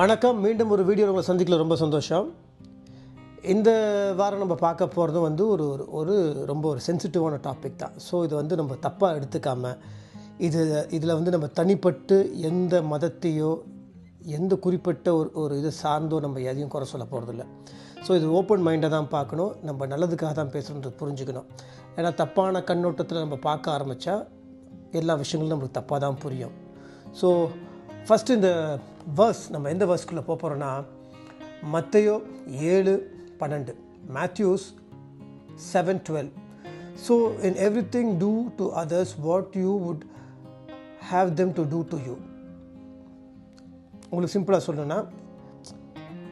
வணக்கம். மீண்டும் ஒரு வீடியோ உங்களை சந்திக்கல. ரொம்ப சந்தோஷம். இந்த வாரம் நம்ம பார்க்க போகிறது வந்து ஒரு ஒரு- ஒரு ரொம்ப ஒரு சென்சிட்டிவான டாபிக் தான். ஸோ இது வந்து நம்ம தப்பாக எடுத்துக்காமல் இது இதில் வந்து நம்ம தனிப்பட்டு எந்த மதத்தையோ எந்த குறிப்பிட்ட ஒரு ஒரு இது சார்ந்தோ நம்ம எதையும் குறை சொல்ல போகிறதில்ல ஸோ இது ஓப்பன் மைண்டை தான் பார்க்கணும். நம்ம நல்லதுக்காக தான் பேசுகிறோன்றது புரிஞ்சுக்கணும். ஏன்னா தப்பான கண்ணோட்டத்தில் நம்ம பார்க்க ஆரம்பித்தா எல்லா விஷயங்களும் நம்மளுக்கு தப்பாக தான் புரியும். ஸோ ஃபஸ்ட்டு இந்த வேர்ஸ் நம்ம எந்த வேர்ஸ்குள்ளே போக போகிறோன்னா மத்தையோ ஏழு பன்னெண்டு Matthew's seven twelve so in everything do to others what you would have them to do to you உங்களுக்கு சிம்பிளாக சொல்லணும்னா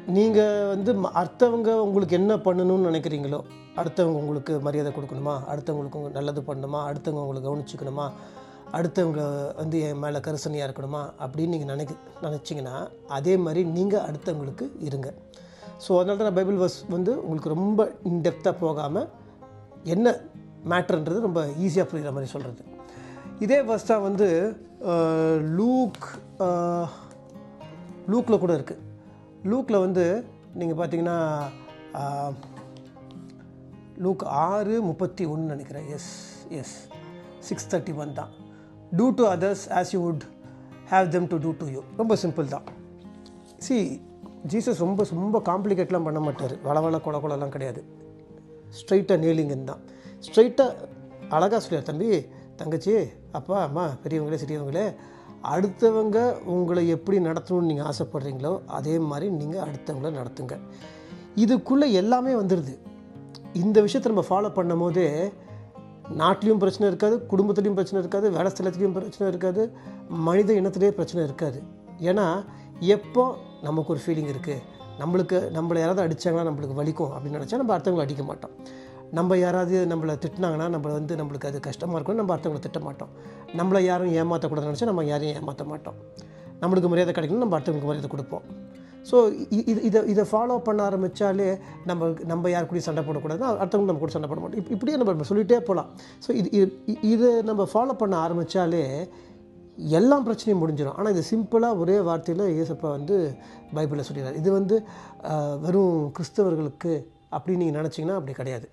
நீங்கள் வந்து ம- அடுத்தவங்க உங்களுக்கு என்ன பண்ணணும்னு நினைக்கிறீங்களோ அடுத்தவங்க உங்களுக்கு மரியாதை கொடுக்கணுமா? அடுத்தவங்களுக்கு நல்லது பண்ணணுமா? அடுத்தவங்க உங்களுக்கு கவனிச்சுக்கணுமா? அடுத்தவங்க வந்து என் மேலே கரிசனையாக இருக்கணுமா அப்படின்னு நீங்கள் நினைக்க நினச்சிங்கன்னா அதே மாதிரி நீங்கள் அடுத்தவங்களுக்கு இருங்க. ஸோ அதனால தான் பைபிள் வர்ஸ் வந்து உங்களுக்கு ரொம்ப இன்டெப்த்தாக போகாமல் என்ன மேட்ருன்றது ரொம்ப ஈஸியாக புரிகிற மாதிரி சொல்கிறது இதே வர்ஸ் தான் வந்து லூக் லூக்கில் கூட இருக்குது லூக்கில் வந்து நீங்கள் பார்த்தீங்கன்னா லூக் ஆறு முப்பத்தி ஒன்று நினைக்கிறேன். Yes yes six thirty one தான். Do to others as you would have them to do to you ரொம்ப சிம்பிள் தான். சி ஜீசஸ் ரொம்ப ரொம்ப காம்ப்ளிகேட்லாம் பண்ண மாட்டார். வளவள கொல கொலலாம் கிடையாது. ஸ்ட்ரைட்டாக நேலிங்கன் தான். ஸ்ட்ரைட்டாக அழகாக சொல்லியார் தம்பி தங்கச்சி அப்பா அம்மா பெரியவங்களே சிறியவங்களே அடுத்தவங்க உங்களை எப்படி நடத்தணும்னு நீங்கள் ஆசைப்படுறீங்களோ அதே மாதிரி நீங்கள் அடுத்தவங்கள நடத்துங்க. இதுக்குள்ளே எல்லாமே வந்துடுது இந்த விஷயத்தை நம்ம ஃபாலோ பண்ணும் போதே நாட்டிலையும் பிரச்சனை இருக்காது குடும்பத்துலேயும் பிரச்சனை இருக்காது வேலை ஸ்தலத்துலேயும் பிரச்சனை இருக்காது மனித இனத்துலேயே பிரச்சனை இருக்காது. ஏன்னா எப்போ நமக்கு ஒரு ஃபீலிங் இருக்குது நம்மளுக்கு நம்மளை யாராவது அடித்தாங்கன்னா நம்மளுக்கு வலிக்கும் அப்படின்னு நினச்சா நம்ம அடுத்தவங்களை அடிக்க மாட்டோம். நம்ம யாராவது நம்மளை திட்டினாங்கன்னா நம்மளை வந்து நம்மளுக்கு அது கஷ்டமாக இருக்கும்னு நம்ம அடுத்தவங்களை திட்ட மாட்டோம். நம்மளை யாரும் ஏமாற்றக்கூடாதுன்னு நினச்சா நம்ம யாரையும் ஏமாற்ற மாட்டோம். நம்மளுக்கு மரியாதை கிடைக்கணும் நம்ம அடுத்தவங்களுக்கு மரியாதை கொடுப்போம். ஸோ இது இதை இதை ஃபாலோ பண்ண ஆரம்பித்தாலே நம்ம நம்ம யார் கூடயும் சண்டை போடக்கூடாது. அடுத்தவங்க நம்ம கூட சண்டை போட மாட்டோம். இப்படியே நம்ம சொல்லிகிட்டே போகலாம் ஸோ இது இது இதை நம்ம ஃபாலோ பண்ண ஆரம்பித்தாலே எல்லா பிரச்சனையும் முடிஞ்சிடும் ஆனால் இது சிம்பிளாக ஒரே வார்த்தையில் இயேசப்பா வந்து பைபிளில் சொல்லிடுறார். இது வந்து வெறும் கிறிஸ்தவர்களுக்கு அப்படின்னு நீங்கள் நினச்சிங்கன்னா அப்படி கிடையாது.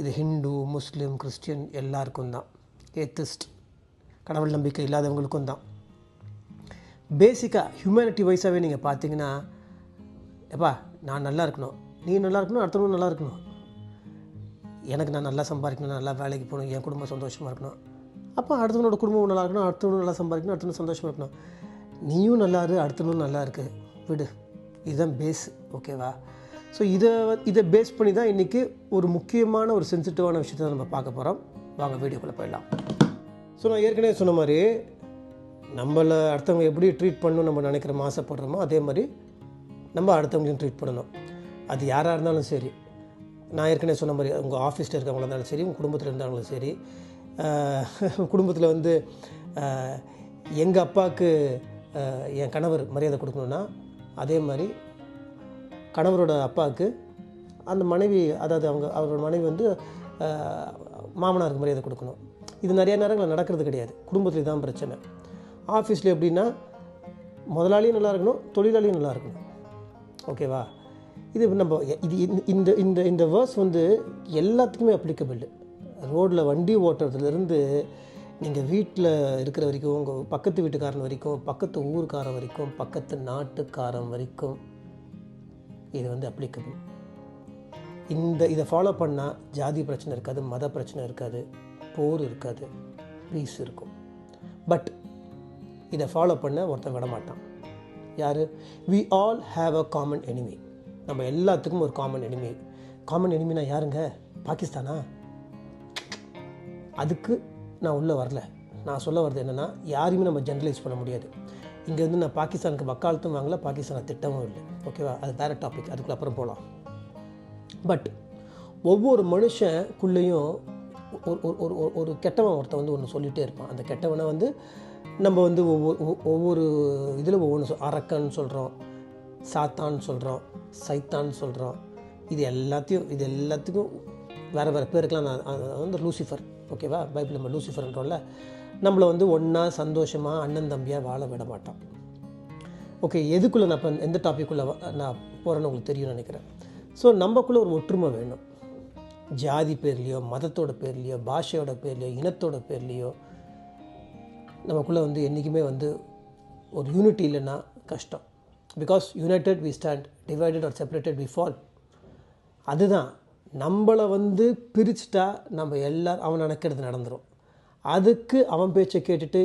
இது ஹிந்து முஸ்லீம் கிறிஸ்டியன் எல்லாருக்கும் தான். ஏத்திஸ்ட் கடவுள் நம்பிக்கை இல்லாதவங்களுக்கும் தான். பேசிக்காக ஹியூமனிட்டி வைஸாகவே நீங்கள் பார்த்தீங்கன்னா எப்பா நான் நல்லா இருக்கணும். நீ நல்லா இருக்கணும் அடுத்தவங்க நல்லா இருக்கணும். எனக்கு நான் நல்லா சம்பாதிக்கணும் நல்லா வேலைக்கு போகணும் என் குடும்பம் சந்தோஷமாக இருக்கணும். அப்போ அடுத்தவனோட குடும்பம் நல்லா இருக்கணும் அடுத்தவனும் நல்லா சம்பாதிக்கணும் அடுத்தவனும் சந்தோஷமாக இருக்கணும். நீயும் நல்லா இரு அடுத்தவனும் நல்லா இருக்கு. விடு. இதுதான் பேஸ் ஓகேவா ஸோ இதை இதை பேஸ் பண்ணி தான் இன்றைக்கி ஒரு முக்கியமான ஒரு சென்சிட்டிவான விஷயத்தை நம்ம பார்க்க போகிறோம் வாங்க வீடியோக்குள்ளே போயிடலாம். ஸோ நான் ஏற்கனவே சொன்ன மாதிரி நம்மளை அடுத்தவங்க எப்படி ட்ரீட் பண்ணணும் நம்ம நினைக்கிறோமோ ஆசைப்படுறோமோ அதே மாதிரி நம்ம அடுத்தவங்களையும் ட்ரீட் பண்ணணும். அது யாராக இருந்தாலும் சரி. நான் ஏற்கனவே சொன்ன மாதிரி உங்கள் ஆஃபீஸில் இருக்கவங்களா இருந்தாலும் சரி உங்கள் குடும்பத்தில் இருந்தாலும் சரி. குடும்பத்தில் வந்து எங்கள் அப்பாவுக்கு என் கணவர் மரியாதை கொடுக்கணுன்னா அதே மாதிரி கணவரோட அப்பாவுக்கு அந்த மனைவி அதாவது அவங்க அவரோட மனைவி வந்து மாமனாருக்கு மரியாதை கொடுக்கணும். இது நிறைய நேரங்களில் நடக்கிறது கிடையாது. குடும்பத்தில் தான் பிரச்சனை. ஆஃபீஸில் எப்படின்னா முதலாளியும் நல்லா இருக்கணும் தொழிலாளியும் நல்லா இருக்கணும். ஓகேவா? இது நம்ம இது இந்த- இந்த இந்த இந்த வேர்ஸ் வந்து எல்லாத்துக்குமே அப்ளிகபிள் ரோட்டில் வண்டி ஓட்டுறதுலேருந்து நீங்கள் வீட்டில் இருக்கிற வரைக்கும் உங்கள் பக்கத்து வீட்டுக்காரன் வரைக்கும் பக்கத்து ஊருக்காரன் வரைக்கும் பக்கத்து நாட்டுக்காரன் வரைக்கும் இது வந்து அப்ளிகபிள் இந்த இதை ஃபாலோ பண்ணால் ஜாதி பிரச்சனை இருக்காது மத பிரச்சனை இருக்காது போர் இருக்காது பீஸ் இருக்கும். பட் இதை ஃபாலோ பண்ண ஒருத்தன் விட மாட்டான் யார்? We all have a common enemy நம்ம எல்லாத்துக்கும் ஒரு காமன் எனிமி காமன் எனிமினா யாருங்க? பாகிஸ்தானா? அதுக்கு நான் உள்ளே வரல. நான் சொல்ல வர்றது என்னென்னா யாரையுமே நம்ம ஜென்ரலைஸ் பண்ண முடியாது. இங்கேருந்து நான் பாகிஸ்தானுக்கு வக்காலத்தும் வாங்கல பாகிஸ்தானை திட்டமும் இல்லை. ஓகேவா அது வேறு டாபிக் அதுக்குள்ள அப்புறம் போகலாம் பட் ஒவ்வொரு மனுஷனுக்குள்ளேயும் ஒரு ஒரு ஒரு ஒரு- ஒரு கெட்டவன் ஒருத்தன் வந்து ஒன்று சொல்லிகிட்டே இருப்பான். அந்த கெட்டவனை வந்து நம்ம வந்து ஒவ்வொரு ஒவ்வொரு இதில் ஒவ்வொன்று சொல் அரக்கன்னு சொல்கிறோம் சாத்தான்னு சொல்கிறோம் சைத்தான் சொல்கிறோம். இது எல்லாத்தையும் இது எல்லாத்துக்கும் வேறு வேறு பேருக்கெலாம் நான் வந்து லூசிஃபர் ஓகேவா? பைபிள் நம்ம லூசிஃபர்ன்றோம்ல. நம்மளை வந்து ஒன்றா சந்தோஷமாக அண்ணன் தம்பியாக வாழ விட மாட்டோம் ஓகே எதுக்குள்ளே நான் இப்போ எந்த டாப்பிக்குள்ளே நான் போகிறேன்னு உங்களுக்கு தெரியும்னு நினைக்கிறேன். ஸோ நம்மக்குள்ளே ஒரு ஒற்றுமை வேணும். ஜாதி பேர்லேயோ மதத்தோட பேர்லேயோ பாஷையோட பேர்லேயோ இனத்தோட பேர்லேயோ நமக்குள்ளே வந்து என்றைக்குமே வந்து ஒரு யூனிட்டி இல்லைன்னா கஷ்டம். Because united we stand divided or separated we fall அதுதான். நம்மளை வந்து பிரிச்சுட்டா நம்ம எல்லாரும் அவன் நினைக்கிறது நடந்துடும் அதுக்கு அவன் பேச்சை கேட்டுட்டு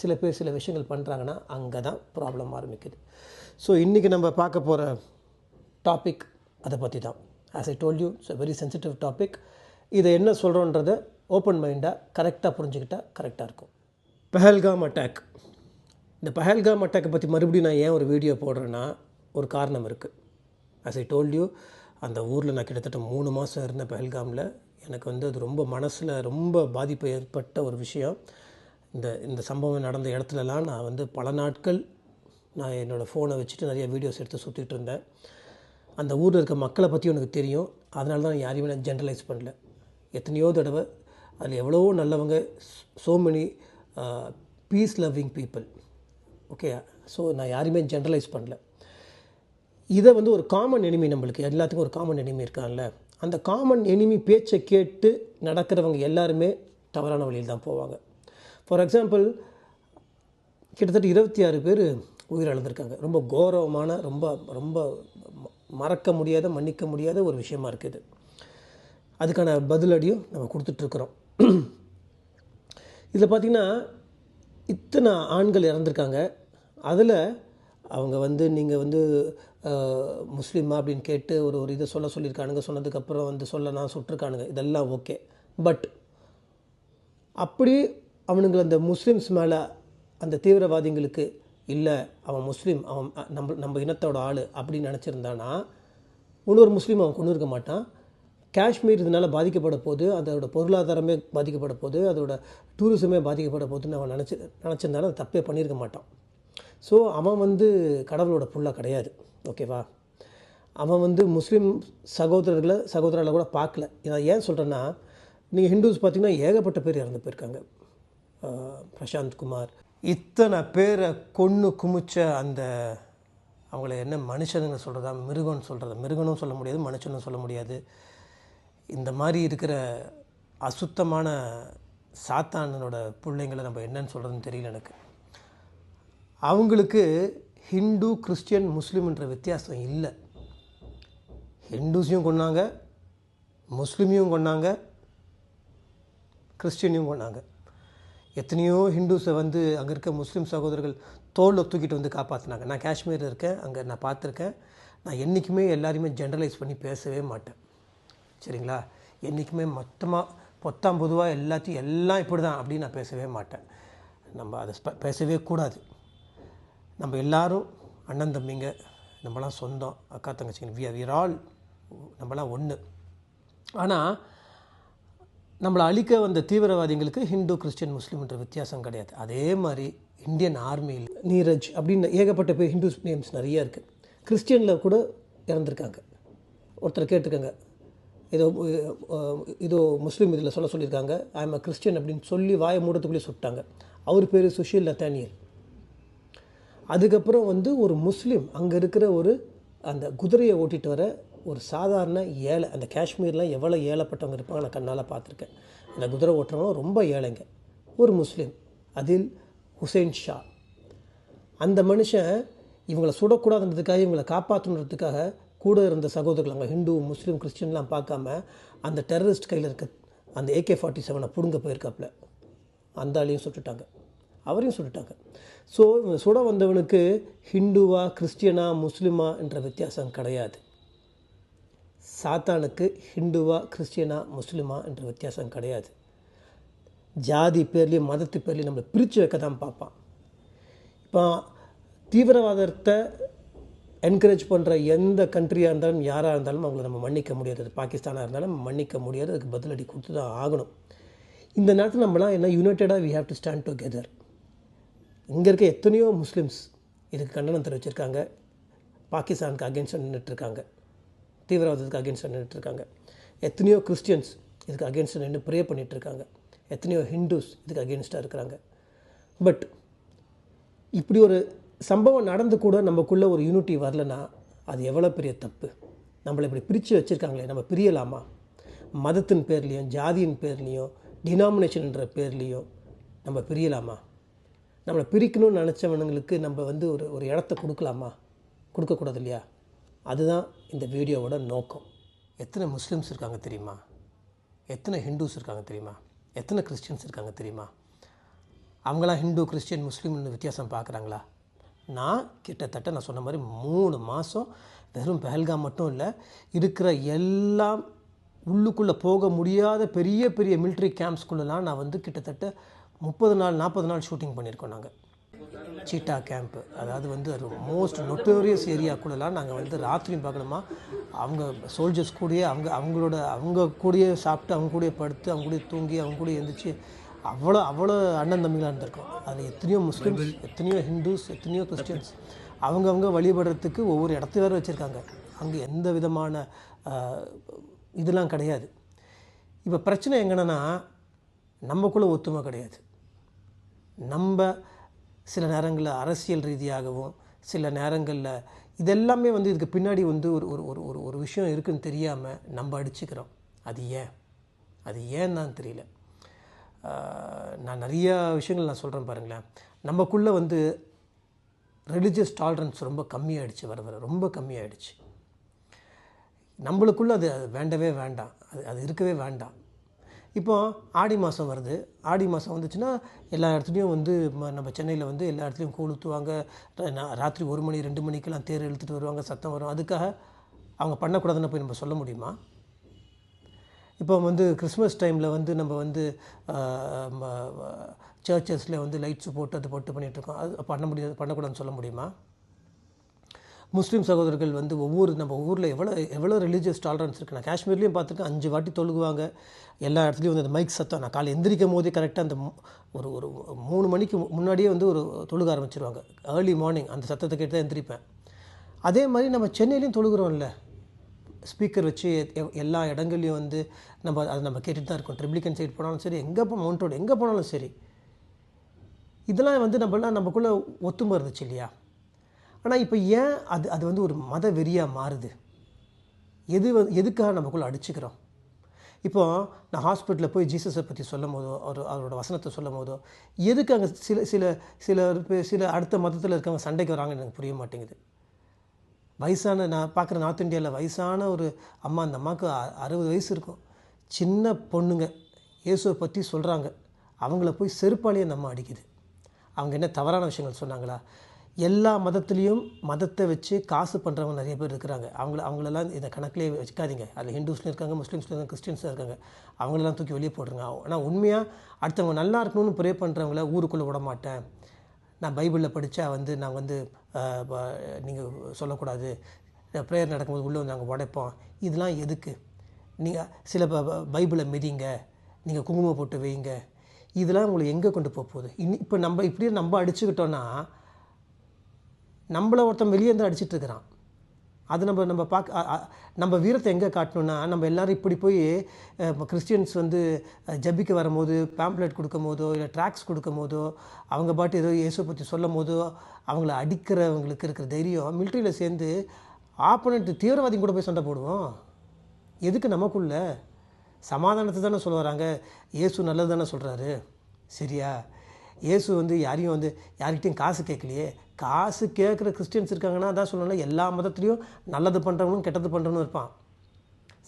சில பேர் சில விஷயங்கள் பண்ணுறாங்கன்னா அங்கே தான் ப்ராப்ளம் ஆரம்பிக்குது. ஸோ இன்றைக்கி நம்ம பார்க்க போகிற டாபிக் அதை பற்றி தான் as I told you it's very sensitive topic இதை என்ன சொல்கிறோன்றதை ஓப்பன் மைண்டாக கரெக்டாக புரிஞ்சுக்கிட்டால் கரெக்டாக இருக்கும். பெஹல்காம் அட்டாக் இந்த பெஹல்காம் அட்டாக்கை பற்றி மறுபடியும் நான் ஏன் ஒரு வீடியோ போடுறேன்னா ஒரு காரணம் இருக்குது ஆஸ் ஐ டோல்ட் யூ அந்த ஊரில் நான் கிட்டத்தட்ட மூணு மாதம் இருந்தேன் பெஹல்காமில். எனக்கு வந்து அது ரொம்ப மனசில் ரொம்ப பாதிப்பு ஏற்பட்ட ஒரு விஷயம். இந்த இந்த சம்பவம் நடந்த இடத்துலலாம் நான் வந்து பல நாட்கள் நான் என்னோடய ஃபோனை வச்சுட்டு நிறைய வீடியோஸ் எடுத்து சுற்றிட்டு இருந்தேன். அந்த ஊரில் இருக்க மக்களை பற்றி எனக்கு தெரியும். அதனால தான் நான் யாரையுமே நான் ஜென்ரலைஸ் பண்ணல. எத்தனையோ தடவை அதில் எவ்வளவோ நல்லவங்க so many peace loving people okay so நான் யாரையுமே ஜென்ரலைஸ் பண்ணல. இதை வந்து ஒரு காமன் எனிமி நம்மளுக்கு எல்லாத்துக்கும் ஒரு காமன் எனிமி இருக்கான்ல. அந்த காமன் எனிமி பேச்சை கேட்டு நடக்கிறவங்க எல்லாருமே தவறான வழியில் தான் போவாங்க. ஃபார் எக்ஸாம்பிள் கிட்டத்தட்ட இருபத்தி ஆறு பேர் உயிரிழந்திருக்காங்க. ரொம்ப கௌரவமான ரொம்ப ரொம்ப ம- மறக்க முடியாத மன்னிக்க முடியாத ஒரு விஷயமா இருக்குது. அதுக்கான பதிலடியும் நம்ம கொடுத்துட்ருக்குறோம் இதில் பார்த்திங்கன்னா இத்தனை ஆண்கள் இறந்துருக்காங்க. அதில் அவங்க வந்து நீங்கள் வந்து முஸ்லீமா அப்படின்னு கேட்டு ஒரு ஒரு இதை சொல்ல சொல்லியிருக்கானுங்க. சொன்னதுக்கப்புறம் வந்து சொல்ல நான் சுட்டிருக்கானுங்க. இதெல்லாம் ஓகே. பட் அப்படி அவனுங்களை அந்த முஸ்லீம்ஸ் மேலே அந்த தீவிரவாதிகளுக்கு இல்லை அவன் முஸ்லீம் அவன் நம்ம நம்ம இனத்தோட ஆள் அப்படின்னு நினச்சிருந்தானா இன்னொரு முஸ்லீம் அவன் கொண்டு இருக்க மாட்டான். காஷ்மீர் இதனால் பாதிக்கப்பட போகுது அதோட பொருளாதாரமே பாதிக்கப்பட போகுது அதோட டூரிசமே பாதிக்கப்பட போகுதுன்னு அவன் நினச்சி நினச்சிருந்தாலும் அது தப்பே பண்ணியிருக்க மாட்டான். ஸோ அவன் வந்து கடவுளோட புள்ள கிடையாது. ஓகேவா அவன் வந்து முஸ்லீம் சகோதரர்களை சகோதரர்களை கூட பார்க்கல. நான் ஏன் சொல்கிறேன்னா நீங்கள் ஹிந்துஸ் பார்த்தீங்கன்னா ஏகப்பட்ட பேர் இறந்து போயிருக்காங்க. பிரசாந்த் குமார். இத்தனை பேரை கொன்று குமிச்ச அந்த அவங்கள என்ன மனுஷனுங்க சொல்கிறதா மிருகம்னு சொல்கிறதா மிருகனும் சொல்ல முடியாது மனுஷனும் சொல்ல முடியாது. இந்த மாதிரி இருக்கிற அசுத்தமான சாத்தானனோட பிள்ளைங்களை நம்ம என்னன்னு சொல்கிறதுன்னு தெரியல எனக்கு. அவங்களுக்கு ஹிந்து கிறிஸ்டியன் முஸ்லீம்ன்ற வித்தியாசம் இல்லை. ஹிந்துஸையும் கொண்டாங்க முஸ்லீமையும் கொண்டாங்க கிறிஸ்டியனையும் கொண்டாங்க எத்தனையோ ஹிந்துஸை வந்து அங்கே இருக்க முஸ்லீம் சகோதரர்கள் தோளில் தூக்கிட்டு வந்து காப்பாற்றினாங்க நான் காஷ்மீரில் இருக்கேன் அங்கே நான் பார்த்துருக்கேன். நான் என்றைக்குமே எல்லாரையுமே ஜென்ரலைஸ் பண்ணி பேசவே மாட்டேன். சரிங்களா? என்றைக்குமே மொத்தமாக பொத்தாம் பொதுவாக எல்லாத்தையும் எல்லாம் இப்படி தான் அப்படின்னு நான் பேசவே மாட்டேன். நம்ம அதை பேசவே கூடாது. நம்ம எல்லாரும் அண்ணன் தம்பிங்க நம்மலாம் சொந்தம் அக்கா தங்கச்சிங்க வி ஆல் நம்மளாம் ஒன்று ஆனால் நம்மளை அழிக்க வந்த தீவிரவாதிகளுக்கு ஹிந்து கிறிஸ்டின் முஸ்லீம்ன்ற வித்தியாசம் கிடையாது. அதே மாதிரி இந்தியன் ஆர்மியில் நீரஜ் அப்படின்னு ஏகப்பட்ட பேர் ஹிந்துஸ் நேம்ஸ் நிறைய இருக்குது கிறிஸ்டியனில் கூட இறந்துருக்காங்க. ஒருத்தர் கேட்டிருக்காங்க. ஏதோ இதோ முஸ்லீம் இதில் சொல்ல சொல்லியிருக்காங்க. ஐ எம் அ கிறிஸ்டியன் அப்படின்னு சொல்லி வாயை மூடத்துக்குள்ளேயே சுட்டாங்க. அவர் பேர் சுஷீல் லத்தானியல் அதுக்கப்புறம் வந்து ஒரு முஸ்லீம் அங்கே இருக்கிற ஒரு அந்த குதிரையை ஓட்டிட்டு வர ஒரு சாதாரண ஏழை அந்த காஷ்மீரில் எவ்வளோ ஏழைப்பட்டவங்க இருப்பாங்க நான் கண்ணால் பார்த்துருக்கேன். அந்த குதிரை ஓட்டுறவங்க ரொம்ப ஏழைங்க. ஒரு முஸ்லீம் அதில் ஹுசைன் ஷா. அந்த மனுஷன் இவங்களை சுடக்கூடாதுன்றதுக்காக இவங்களை காப்பாற்றணுன்றதுக்காக கூட இருந்த சகோதரர்கள் அங்கே ஹிந்து முஸ்லீம் கிறிஸ்டின்லாம் பார்க்காம அந்த டெரரிஸ்ட் கையில் இருக்க அந்த ஏகே ஃபார்ட்டி செவனை பிடுங்க போயிருக்காப்புல. அந்த ஆளையும் சுட்டுட்டாங்க. அவரையும் சுட்டுட்டாங்க. ஸோ சுட வந்தவனுக்கு ஹிந்துவா கிறிஸ்டியனா முஸ்லீமா என்ற வித்தியாசம் கிடையாது. சாத்தானுக்கு ஹிந்துவா கிறிஸ்டியனா முஸ்லீமா என்ற வித்தியாசம் கிடையாது. ஜாதி பேர்லேயும் மதத்து பேர்லேயும் நம்மளை பிரித்து வைக்க தான் பார்ப்பான். இப்போ தீவிரவாதத்தை என்கரேஜ் பண்ணுற எந்த கண்ட்ரியாக இருந்தாலும் யாராக இருந்தாலும் அவங்கள நம்ம மன்னிக்க முடியாது. அது பாகிஸ்தானாக இருந்தாலும் நம்ம மன்னிக்க முடியாது. அதுக்கு பதிலடி கொடுத்து தான் ஆகணும். இந்த நேரத்தில் நம்மளாம் என்ன யுனைட்டடாக we have to stand together இங்கே இருக்க எத்தனையோ முஸ்லீம்ஸ் இதுக்கு கண்டனம் தெரிவிச்சிருக்காங்க. பாகிஸ்தானுக்கு அகேன்ஸ்டாக நின்றுட்டுருக்காங்க தீவிரவாதத்துக்கு அகேன்ஸ்டாக நின்றுட்டுருக்காங்க எத்தனையோ கிறிஸ்டியன்ஸ் இதுக்கு அகேன்ஸ்டாக நின்று ப்ரே பண்ணிகிட்ருக்காங்க எத்தனையோ ஹிந்துஸ் இதுக்கு அகேன்ஸ்டாக இருக்கிறாங்க. பட் இப்படி ஒரு சம்பவம் நடந்து கூட நமக்குள்ளே ஒரு யூனிட்டி வரலனா அது எவ்வளோ பெரிய தப்பு? நம்மளை இப்படி பிரித்து வச்சுருக்காங்களே நம்ம பிரியலாமா? மதத்தின் பேர்லேயும் ஜாதியின் பேர்லேயும் டினாமினேஷன்ன்ற பேர்லேயும் நம்ம பிரியலாமா? நம்மளை பிரிக்கணும்னு நினச்சவனுங்களுக்கு நம்ம வந்து ஒரு ஒரு இடத்த கொடுக்கலாமா? கொடுக்கக்கூடாது இல்லையா? அதுதான் இந்த வீடியோவோட நோக்கம். எத்தனை முஸ்லீம்ஸ் இருக்காங்க தெரியுமா? எத்தனை ஹிந்துஸ் இருக்காங்க தெரியுமா? எத்தனை கிறிஸ்டின்ஸ் இருக்காங்க தெரியுமா? அவங்களாம் ஹிந்து கிறிஸ்டின் முஸ்லீம்னு வித்தியாசம் பார்க்குறாங்களா? நான் கிட்டத்தட்ட நான் சொன்ன மாதிரி மூணு மாதம் வெறும் பெஹல்காம் மட்டும் இல்லை இருக்கிற எல்லாம் உள்ளுக்குள்ளே போக முடியாத பெரிய பெரிய மிலிட்ரி கேம்ப்ஸ்குள்ளெலாம் நான் வந்து கிட்டத்தட்ட முப்பது நாள் நாற்பது நாள் ஷூட்டிங் பண்ணியிருக்கோம் நாங்கள் சீட்டா கேம்ப்பு அதாவது வந்து அது மோஸ்ட் நொட்டோரியஸ் ஏரியாக்குள்ளெலாம் நாங்கள் வந்து ராத்திரியும் பார்க்கணுமா? அவங்க சோல்ஜர்ஸ் கூடயே அவங்க அவங்களோட அவங்க கூடயே சாப்பிட்டு அவங்க கூடயே படுத்து அவங்க கூடயே தூங்கி அவங்க கூட எழுந்திரிச்சு அவ்வளோ அவ்வளோ அண்ணன் தம்பிகளாக இருந்திருக்கும். அதில் எத்தனையோ முஸ்லீம்ஸ் எத்தனையோ ஹிந்துஸ் எத்தனையோ கிறிஸ்டியன்ஸ். அவங்கவுங்க வழிபடுறதுக்கு ஒவ்வொரு இடத்து வேறு வச்சுருக்காங்க. அங்கே எந்த விதமான இதெல்லாம் கிடையாது. இப்போ பிரச்சனை எங்கன்னா நமக்குள்ளே ஒத்துமை கிடையாது. நம்ம சில நேரங்களில் அரசியல் ரீதியாகவும் சில நேரங்களில் இதெல்லாமே வந்து இதுக்கு பின்னாடி வந்து ஒரு ஒரு ஒரு ஒரு ஒரு விஷயம் இருக்குன்னு தெரியாமல் நம்ம அடிச்சுக்கிறோம். அது ஏன்? அது ஏன்னு தான் தெரியல. நான் நிறைய விஷயங்கள் நான் சொல்கிறேன் பாருங்களேன். நமக்குள்ளே வந்து ரிலிஜியஸ் டாலரன்ஸ் ரொம்ப கம்மியாகிடுச்சு வர வர. ரொம்ப கம்மியாயிடுச்சு. நம்மளுக்குள்ளே அது அது வேண்டவே வேண்டாம். அது அது இருக்கவே வேண்டாம். இப்போ ஆடி மாதம் வருது. ஆடி மாதம் வந்துச்சுன்னா எல்லா இடத்துலையும் வந்து ம- நம்ம சென்னையில் வந்து எல்லா இடத்துலையும் கூழுத்துவாங்க ராத்திரி ஒரு மணி ரெண்டு மணிக்கெல்லாம் தேர் இழுத்துட்டு வருவாங்க சத்தம் வரும். அதுக்காக அவங்க பண்ணக்கூடாதுன்னு போய் நம்ம சொல்ல முடியுமா? இப்போ வந்து கிறிஸ்மஸ் டைமில் வந்து நம்ம வந்து சர்ச்சஸில் வந்து லைட்ஸ் போட்டு அது போட்டு பண்ணிகிட்ருக்கோம் அது பண்ண முடியாது பண்ணக்கூடாதுன்னு சொல்ல முடியுமா? முஸ்லீம் சகோதரர்கள் வந்து ஒவ்வொரு நம்ம ஊரில் எவ்வளோ எவ்வளோ ரிலீஜியஸ் டாலரன்ஸ் இருக்குது நான் காஷ்மீர்லேயும் பார்த்துருக்கேன் அஞ்சு வாட்டி தொழுகுவாங்க. எல்லா இடத்துலையும் வந்து அந்த மைக் சத்தம். நான் காலை எந்திரிக்கும் போதே கரெக்டாக அந்த ஒரு ஒரு மூணு மணிக்கு முன்னாடியே வந்து ஒரு தொழுக ஆரம்பிச்சிருவாங்க. ஏர்லி மார்னிங் அந்த சத்தத்தை கேட்டு தான் எந்திரிப்பேன். அதே மாதிரி நம்ம சென்னையிலையும் தொழுகிறோம்ல. ஸ்பீக்கர் வச்சு எல்லா இடங்கள்லையும் வந்து நம்ம அதை நம்ம கேட்டுட்டு தான் இருக்கோம். ட்ரிப்ளிகன் சைடு e போனாலும் சரி எங்கே போ மவுண்ட் ரோடு எங்கே போனாலும் சரி. இதெல்லாம் வந்து நம்மளாம் நமக்குள்ளே ஒத்துமை இருந்துச்சு இல்லையா? ஆனால் இப்போ ஏன் அது அது வந்து ஒரு மத வெறியாக மாறுது? எது எதுக்காக நமக்குள்ளே அடிச்சுக்கிறோம்? இப்போ நான் ஹாஸ்பிட்டலில் போய் ஜீசஸை பற்றி சொல்லும் போதோ அவர் அவரோட வசனத்தை சொல்லும் போதோ எதுக்கு அங்கே சில சில சில பேர் சில அடுத்த மதத்தில் இருக்கவங்க சண்டைக்கு வராங்கன்னு எனக்கு புரிய மாட்டேங்குது. வயசான நான் பார்க்குற நார்த் இந்தியாவில் வயசான ஒரு அம்மா அந்த அம்மாவுக்கு அ- அறுபது வயசு இருக்கும். சின்ன பொண்ணுங்க இயேசுவை பற்றி சொல்கிறாங்க அவங்கள போய் செருப்பாலேயே அந்த அம்மா அடிக்குது. அவங்க என்ன தவறான விஷயங்கள் சொன்னாங்களா? எல்லா மதத்துலேயும் மதத்தை வச்சு காசு பண்ணுறவங்க நிறைய பேர் இருக்கிறாங்க. அவங்கள அவங்களெல்லாம் இந்த கணக்கிலே வச்சுக்காதீங்க. அதில் ஹிந்துஸ்லையும் இருக்காங்க முஸ்லீம்ஸ்லையும் இருக்காங்க கிறிஸ்டின்ஸும் இருக்காங்க. அவங்களெல்லாம் தூக்கி வெளியே போடுறாங்க ஆனால் உண்மையாக அடுத்தவங்க நல்லா இருக்கணும்னு ப்ரே பண்ணுறவங்கள ஊருக்குள்ளே விட மாட்டேன் நான் பைபிளில் படித்தா வந்து நான் வந்து நீங்கள் சொல்லக்கூடாது. ப்ரேயர் நடக்கும்போது உள்ளே வந்து நாங்கள் உடைப்போம். இதெல்லாம் எதுக்கு? நீங்கள் சில ப- பைபிளை மிதிங்க. நீங்கள் குங்குமம் போட்டு வைங்க. இதெல்லாம் உங்களை எங்கே கொண்டு போக போகுது? இன்னி இப்போ நம்ம இப்படியே நம்ம அடிச்சுக்கிட்டோன்னா நம்மளை ஒருத்தன் வெளியே இருந்து அடிச்சிட்டு இருக்கிறான். அது நம்ம நம்ம பார்க்க நம்ம வீரத்தை எங்கே காட்டணும்னா நம்ம எல்லாரும் இப்படி போய் கிறிஸ்டியன்ஸ் வந்து ஜபிக்க வரும்போது பேம்ப்ளெட் கொடுக்கும் போதோ இல்லை ட்ராக்ஸ் கொடுக்கும் போதோ அவங்க பாட்டு ஏதோ இயேசு பற்றி சொல்லும் போதோ அவங்கள அடிக்கிறவங்களுக்கு இருக்கிற தைரியம் மிலிட்ரியில் சேர்ந்து ஆப்போனண்ட் தீவிரவாதி கூட போய் சண்டை போடுவோம். எதுக்கு நமக்குள்ள? சமாதானத்தை தானே சொல்ல வராங்க. இயேசு நல்லது தானே சொல்கிறாரு சரியா? இயேசு வந்து யாரையும் வந்து யார்கிட்டையும் காசு கேட்கலையே. காசு கேட்குற கிறிஸ்டியன்ஸ் இருக்காங்கன்னா அதான் சொல்லணும் எல்லா மதத்துலேயும் நல்லது பண்ணுறவனும் கெட்டது பண்ணுறவனும் இருப்பான்.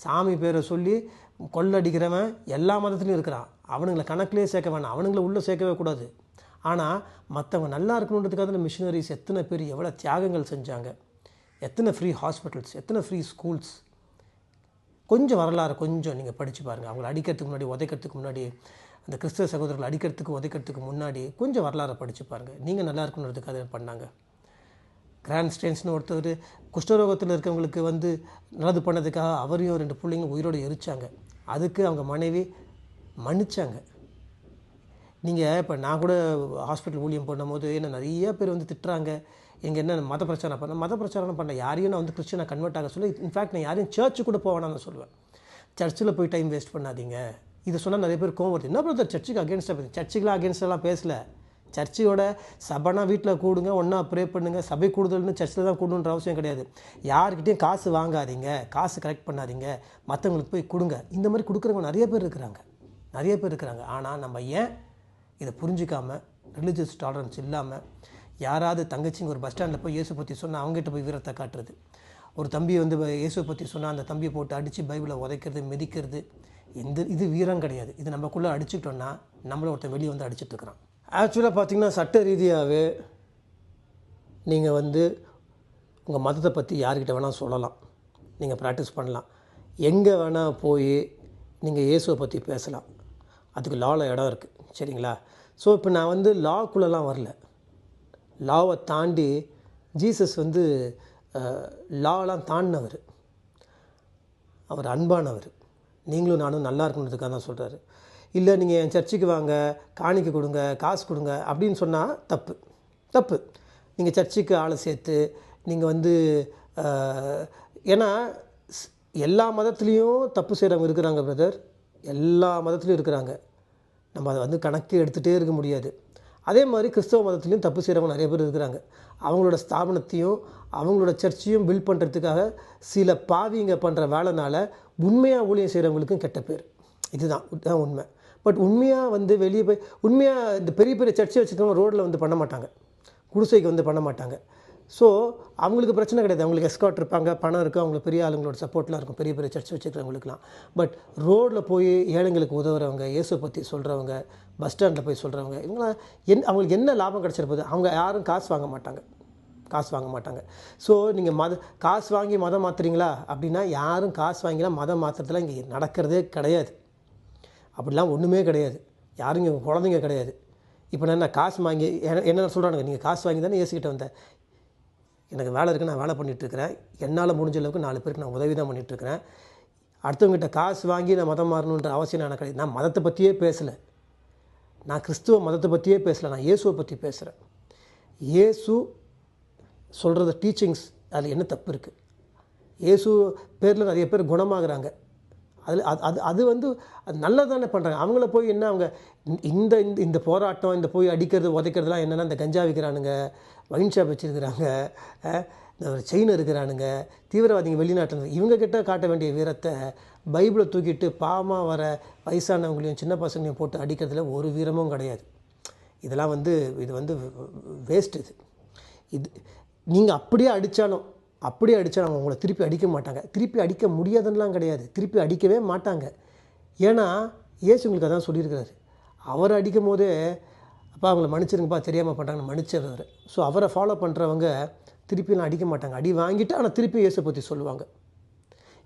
சாமி பேரை சொல்லி கொள்ளடிக்கிறவன் எல்லா மதத்துலையும் இருக்கிறான். அவனுங்களை கணக்கிலே சேர்க்க வேணாம் அவனுங்களை உள்ளே சேர்க்கவே கூடாது. ஆனால் மற்றவங்க நல்லா இருக்கணுன்றதுக்காக அந்த மிஷினரிஸ் எத்தனை பேர் எவ்வளோ தியாகங்கள் செஞ்சாங்க எத்தனை ஃப்ரீ ஹாஸ்பிட்டல்ஸ் எத்தனை ஃப்ரீ ஸ்கூல்ஸ் கொஞ்சம் வரலாறு கொஞ்சம் நீங்கள் படித்து பாருங்கள் அவங்கள அடிக்கிறதுக்கு முன்னாடி உதைக்கிறதுக்கு முன்னாடி அந்த கிறிஸ்தவ சகோதரர்கள் அடிக்கிறதுக்கு உதைக்கிறதுக்கு முன்னாடி கொஞ்சம் வரலாறை படித்து பாருங்கள் நீங்கள் நல்லா இருக்கணுன்றதுக்காக அதை பண்ணாங்க. கிராண்ட் ஸ்டேன்ஸ்னு ஒருத்தர் குஷ்டரோகத்தில் இருக்கவங்களுக்கு வந்து நல்லது பண்ணதுக்காக அவரையும் ரெண்டு பிள்ளைங்க உயிரோடு எரிச்சாங்க. அதுக்கு அவங்க மனைவி மன்னிச்சாங்க. நீங்கள் இப்போ நான் கூட ஹாஸ்பிட்டல் ஊழியம் பண்ணும்போது என்ன நிறைய பேர் வந்து திட்டுறாங்க. எங்கள் என்ன மத பிரச்சாரம் பண்ண மத பிரச்சாரம் பண்ண யாரையும் நான் வந்து கிறிஸ்டியனாக கன்வெர்ட் ஆக சொல்லி இன்ஃபேக்ட் நான் யாரையும் சர்ச்சு கூட போவேணாம்னு நான் சொல்லுவேன். சர்ச்சில் போய் டைம் வேஸ்ட் பண்ணாதீங்க. இது சொன்னால் நிறைய பேர் கோவம் வருது. என்ன பிரதர் சர்ச்சுக்கு அகேன்ஸ்டாக பேசு சர்ச்சுக்கெலாம் அகேன்ஸ்டெல்லாம் பேசல. சர்ச்சையோட சபைனா வீட்டில் கூடுங்க ஒன்றா ப்ரே பண்ணுங்கள் சபை கூடுதல்னு சர்ச்சில் தான் கூடணுன்ற அவசியம் கிடையாது. யார்கிட்டையும் காசு வாங்காதீங்க காசு கலெக்ட் பண்ணாதீங்க மற்றவங்களுக்கு போய் கொடுங்க. இந்த மாதிரி கொடுக்குறவங்க நிறைய பேர் இருக்கிறாங்க. நிறைய பேர் இருக்கிறாங்க. ஆனால் நம்ம ஏன் இதை புரிஞ்சிக்காமல் ரிலீஜியஸ் டாலரன்ஸ் இல்லாமல் யாராவது தங்கச்சிங்க ஒரு பஸ் ஸ்டாண்டில் போய் இயேசு பற்றி சொன்னால் அவங்ககிட்ட போய் வீரத்தை காட்டுறது. ஒரு தம்பி வந்து இயேசுவை பற்றி சொன்னால் அந்த தம்பியை போட்டு அடித்து பைபிளை உதைக்கிறது மிதிக்கிறது. எந்த இது வீரம் கிடையாது. இது நம்மக்குள்ளே அடிச்சுக்கிட்டோன்னா நம்மளை ஒருத்தன் வெளியே வந்து அடிச்சிட்ருக்குறான். ஆக்சுவலாக பார்த்தீங்கன்னா சட்ட ரீதியாகவே நீங்கள் வந்து உங்கள் மதத்தை பற்றி யார்கிட்ட வேணால் சொல்லலாம். நீங்கள் ப்ராக்டிஸ் பண்ணலாம். எங்கே வேணால் போய் நீங்கள் இயேசுவை பற்றி பேசலாம். அதுக்கு லாவில் இடம் இருக்குது சரிங்களா? ஸோ இப்போ நான் வந்து லாக்குள்ளெலாம் வரல. லாவை தாண்டி ஜீசஸ் வந்து லாலாம் தாண்டினவர். அவர் அன்பானவர். நீங்களும் நானும் நல்லா இருக்கணுன்றதுக்காக தான் சொல்கிறாரு இல்லை நீங்கள் என் சர்ச்சுக்கு வாங்க காணிக்க கொடுங்க காசு கொடுங்க அப்படின்னு சொன்னால் தப்பு. தப்பு. நீங்கள் சர்ச்சுக்கு ஆளை சேர்த்து நீங்கள் வந்து ஏன்னா ஸ்- எல்லா மதத்துலேயும் தப்பு செய்கிறவங்க இருக்கிறாங்க பிரதர். எல்லா மதத்துலேயும் இருக்கிறாங்க. நம்ம அதை வந்து கணக்கு எடுத்துகிட்டே இருக்க முடியாது. அதே மாதிரி கிறிஸ்தவ மதத்துலேயும் தப்பு செய்கிறவங்க நிறைய பேர் இருக்கிறாங்க. அவங்களோட ஸ்தாபனத்தையும் அவங்களோட சர்ச்சையும் பில்ட் பண்ணுறதுக்காக சில பாவிங்க பண்ணுற வேலைனால உண்மையாக ஊழியம் செய்கிறவங்களுக்கும் கெட்ட பேர். இதுதான் இதுதான் உண்மை. பட் உண்மையாக வந்து வெளியே போய் உண்மையாக இந்த பெரிய பெரிய சர்ச்சை வச்சுருக்கவங்க ரோட்டில் வந்து பண்ண மாட்டாங்க. குடிசைக்கு வந்து பண்ண மாட்டாங்க. ஸோ அவங்களுக்கு பிரச்சனை கிடையாது. அவங்களுக்கு எஸ்காட் இருப்பாங்க பணம் இருக்குது அவங்களுக்கு பெரிய ஆளுங்களோட சப்போர்ட்லாம் இருக்கும். பெரிய பெரிய சர்ச் வச்சுருக்கிறவங்களுக்குலாம் பட் ரோட்டில் போய் ஏழைங்களுக்கு உதவுறவங்க இயேசு பற்றி சொல்கிறவங்க பஸ் ஸ்டாண்டில் போய் சொல்கிறவங்க இவங்களாம் என் அவங்களுக்கு என்ன லாபம் கிடச்சிருப்பது? அவங்க யாரும் காசு வாங்க மாட்டாங்க. காசு வாங்க மாட்டாங்க. ஸோ நீங்கள் மத காசு வாங்கி மதம் மாற்றுறீங்களா அப்படின்னா யாரும் காசு வாங்கிலாம் மதம் மாற்றுறதுலாம் இங்கே நடக்கிறதே கிடையாது. அப்படிலாம் ஒன்றுமே கிடையாது. யாரும் இங்கே குழந்தைங்க கிடையாது. இப்போ நான் என்ன காசு வாங்கி என்ன சொல்கிறானுங்க நீங்கள் காசு வாங்கி தானே ஏசிக்கிட்ட வந்தேன் எனக்கு வேலை இருக்குது நான் வேலை பண்ணிகிட்ருக்கிறேன் என்னால் முடிஞ்ச அளவுக்கு நாலு பேருக்கு நான் உதவி தான் பண்ணிகிட்ருக்கிறேன் அடுத்தவங்ககிட்ட காசு வாங்கி நான் மதம் மாறணுன்ற அவசியம் எனக்கு கிடையாது. நான் மதத்தை பற்றியே பேசலை. நான் கிறிஸ்துவ மதத்தை பற்றியே பேசலை. நான் இயேசுவை பற்றி பேசுகிறேன் இயேசு சொல்கிறத டீச்சிங்ஸ் அதில் என்ன தப்பு இருக்குது இயேசு பேரில் நிறைய பேர் குணமாகறாங்க. அதில் அது அது அது வந்து அது நல்லது தானே பண்ணுறாங்க அவங்கள போய் என்ன அவங்க இந்த இந்த இந்த போராட்டம் இந்த போய் அடிக்கிறது உதைக்கிறதுலாம் என்னென்னா இந்த கஞ்சா விற்கிறானுங்க வைன் ஷாப் வச்சுருக்கிறாங்க இந்த ஒரு செயின் இருக்கிறானுங்க தீவிரவாதிங்க வெளிநாட்டில் இவங்கக்கிட்ட காட்ட வேண்டிய வீரத்தை பைபிளை தூக்கிட்டு பாமா வர வயசானவங்களையும் சின்ன பசங்களையும் போட்டு அடிக்கிறதுல ஒரு வீரமும் கிடையாது. இதெல்லாம் வந்து இது வந்து வேஸ்ட் இது. இது நீங்கள் அப்படியே அடித்தாலும் அப்படியே அடித்தாலும் அவங்க உங்களை திருப்பி அடிக்க மாட்டாங்க. திருப்பி அடிக்க முடியாதுன்னெலாம் கிடையாது. திருப்பி அடிக்கவே மாட்டாங்க. ஏன்னா இயேசு உங்களுக்கு அதான் சொல்லியிருக்கிறாரு. அவர் அடிக்கும் போதே அப்பா அவங்கள மன்னிச்சிருங்கப்பா தெரியாமல் பண்ணுறாங்கன்னு மன்னிச்சிடுறாரு. ஸோ அவரை ஃபாலோ பண்ணுறவங்க திருப்பிலாம் அடிக்க மாட்டாங்க. அடி வாங்கிட்டு ஆனால் திருப்பி இயேசை பற்றி சொல்லுவாங்க.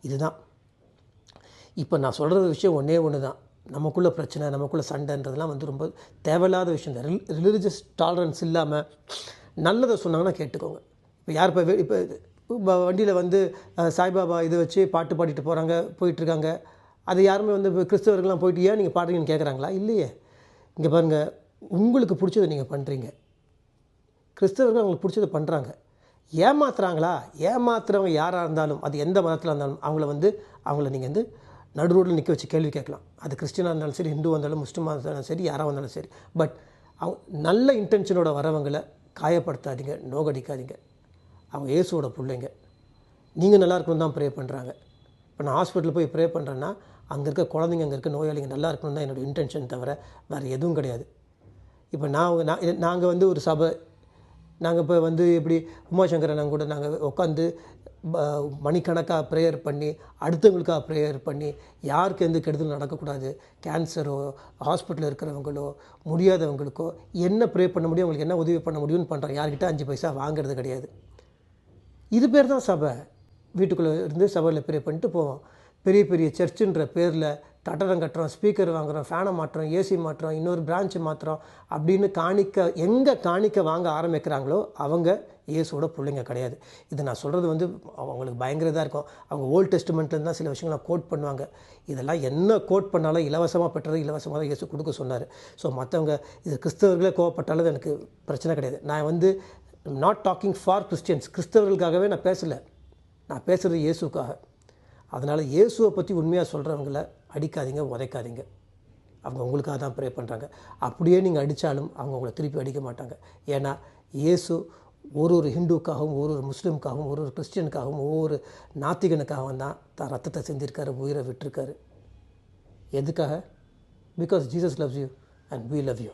இதுதான். இப்போ நான் சொல்கிற விஷயம் ஒன்றே ஒன்று தான் நமக்குள்ளே பிரச்சனை நமக்குள்ள சண்டைன்றதெல்லாம் வந்து ரொம்ப தேவையில்லாத விஷயம். தான் ரிலிஜியஸ் டாலரன்ஸ் இல்லாமல் நல்லதை சொன்னாங்கன்னா கேட்டுக்கோங்க. இப்போ யார் இப்போ இப்போ வண்டியில் வந்து சாய்பாபா இதை வச்சு பாட்டு பாடிட்டு போகிறாங்க போயிட்டுருக்காங்க. அது யாருமே வந்து இப்போ கிறிஸ்தவர்கள்லாம் போயிட்டு ஏன் நீங்கள் பாடுறீங்கன்னு கேட்குறாங்களா இல்லையே. இங்கே பாருங்கள் உங்களுக்கு பிடிச்சதை நீங்கள் பண்ணுறீங்க கிறிஸ்தவர்கள் அவங்களுக்கு பிடிச்சதை பண்ணுறாங்க ஏமாத்துறாங்களா? ஏமாத்துறவங்க யாராக இருந்தாலும் அது எந்த மதத்தில் இருந்தாலும் அவங்கள வந்து அவங்கள நீங்கள் வந்து நடு ரோட்டில் நிற்க வச்சு கேள்வி கேட்கலாம். அது கிறிஸ்டினாக இருந்தாலும் சரி ஹிந்து வந்தாலும் முஸ்லீமாக இருந்தாலும் சரி யாராக வந்தாலும் சரி. பட் அவங்க நல்ல இன்டென்ஷனோட வரவங்களை காயப்படுத்தாதீங்க நோகடிக்காதீங்க. அவங்க இயேசுவோட பிள்ளைங்க. நீங்கள் நல்லா இருக்கணும் தான் ப்ரே பண்ணுறாங்க இப்போ நான் ஹாஸ்பிட்டலில் போய் ப்ரே பண்ணுறேன்னா அங்கே இருக்க குழந்தைங்க அங்கே இருக்க நோயாளிங்க நல்லா இருக்கணும் தான் என்னோடய இன்டென்ஷன் தவிர வேறு எதுவும் கிடையாது. இப்போ நான் நான் நாங்கள் வந்து ஒரு சபை நாங்கள் இப்போ வந்து இப்படி உமாசங்கரன் நாங்கள் கூட நாங்கள் உட்காந்து மணிக்கணக்காக ப்ரேயர் பண்ணி அடுத்தவங்களுக்காக ப்ரேயர் பண்ணி யாருக்கு எந்த கெடுதலும் நடக்கக்கூடாது கேன்சரோ ஹாஸ்பிட்டலில் இருக்கிறவங்களோ முடியாதவங்களுக்கோ என்ன ப்ரே பண்ண முடியும் அவங்களுக்கு என்ன உதவி பண்ண முடியும்னு பண்ணுறாங்க யார்கிட்ட அஞ்சு பைசா வாங்குறது கிடையாது. இது பேர் தான் சபை. வீட்டுக்குள்ளே இருந்து சபையில் ப்ரே பண்ணிட்டு போவோம். பெரிய பெரிய சர்ச்சுன்ற பேரில் கட்டடம் கட்டுறோம் ஸ்பீக்கர் வாங்குகிறோம் ஃபேனை மாற்றுறோம் ஏசி மாற்றுறோம் இன்னொரு பிரான்ச்சு மாற்றுறோம் அப்படின்னு காணிக்க எங்கே காணிக்க வாங்க ஆரம்பிக்கிறாங்களோ அவங்க இயேசுவோட பிள்ளைங்க கிடையாது. இது நான் சொல்கிறது வந்து அவங்களுக்கு பயங்கர இதாக இருக்கும். அவங்க ஓல்ட் டெஸ்ட்மெண்ட்லேருந்து தான் சில விஷயங்களை கோட் பண்ணுவாங்க. இதெல்லாம் என்ன கோட் பண்ணாலும் இலவசமாக பெற்றது இலவசமாக தான் இயேசு கொடுக்க சொன்னார். ஸோ மற்றவங்க இது கிறிஸ்தவர்களே கோவப்பட்டாலும் எனக்கு பிரச்சனை கிடையாது. நான் வந்து நாட் டாக்கிங் ஃபார் கிறிஸ்டியன்ஸ் கிறிஸ்தவர்களுக்காகவே நான் பேசலை. நான் பேசுகிறது இயேசுக்காக அதனால் இயேசுவை பற்றி உண்மையாக சொல்கிறவங்கள அடிக்காதீங்க உதைக்காதீங்க. அவங்க உங்களுக்காக தான் ப்ரே பண்ணுறாங்க அப்படியே நீங்கள் அடித்தாலும் அவங்க உங்களை திருப்பி அடிக்க மாட்டாங்க. ஏன்னா இயேசு ஒரு ஒரு ஹிந்துக்காகவும் ஒரு ஒரு முஸ்லீமுக்காகவும் ஒரு ஒரு கிறிஸ்டியனுக்காகவும் ஒவ்வொரு நாத்திகனுக்காகவும் தான் தான் ரத்தத்தை செஞ்சிருக்காரு உயிரை விட்டுருக்காரு. எதுக்காக? Because Jesus loves you and we love you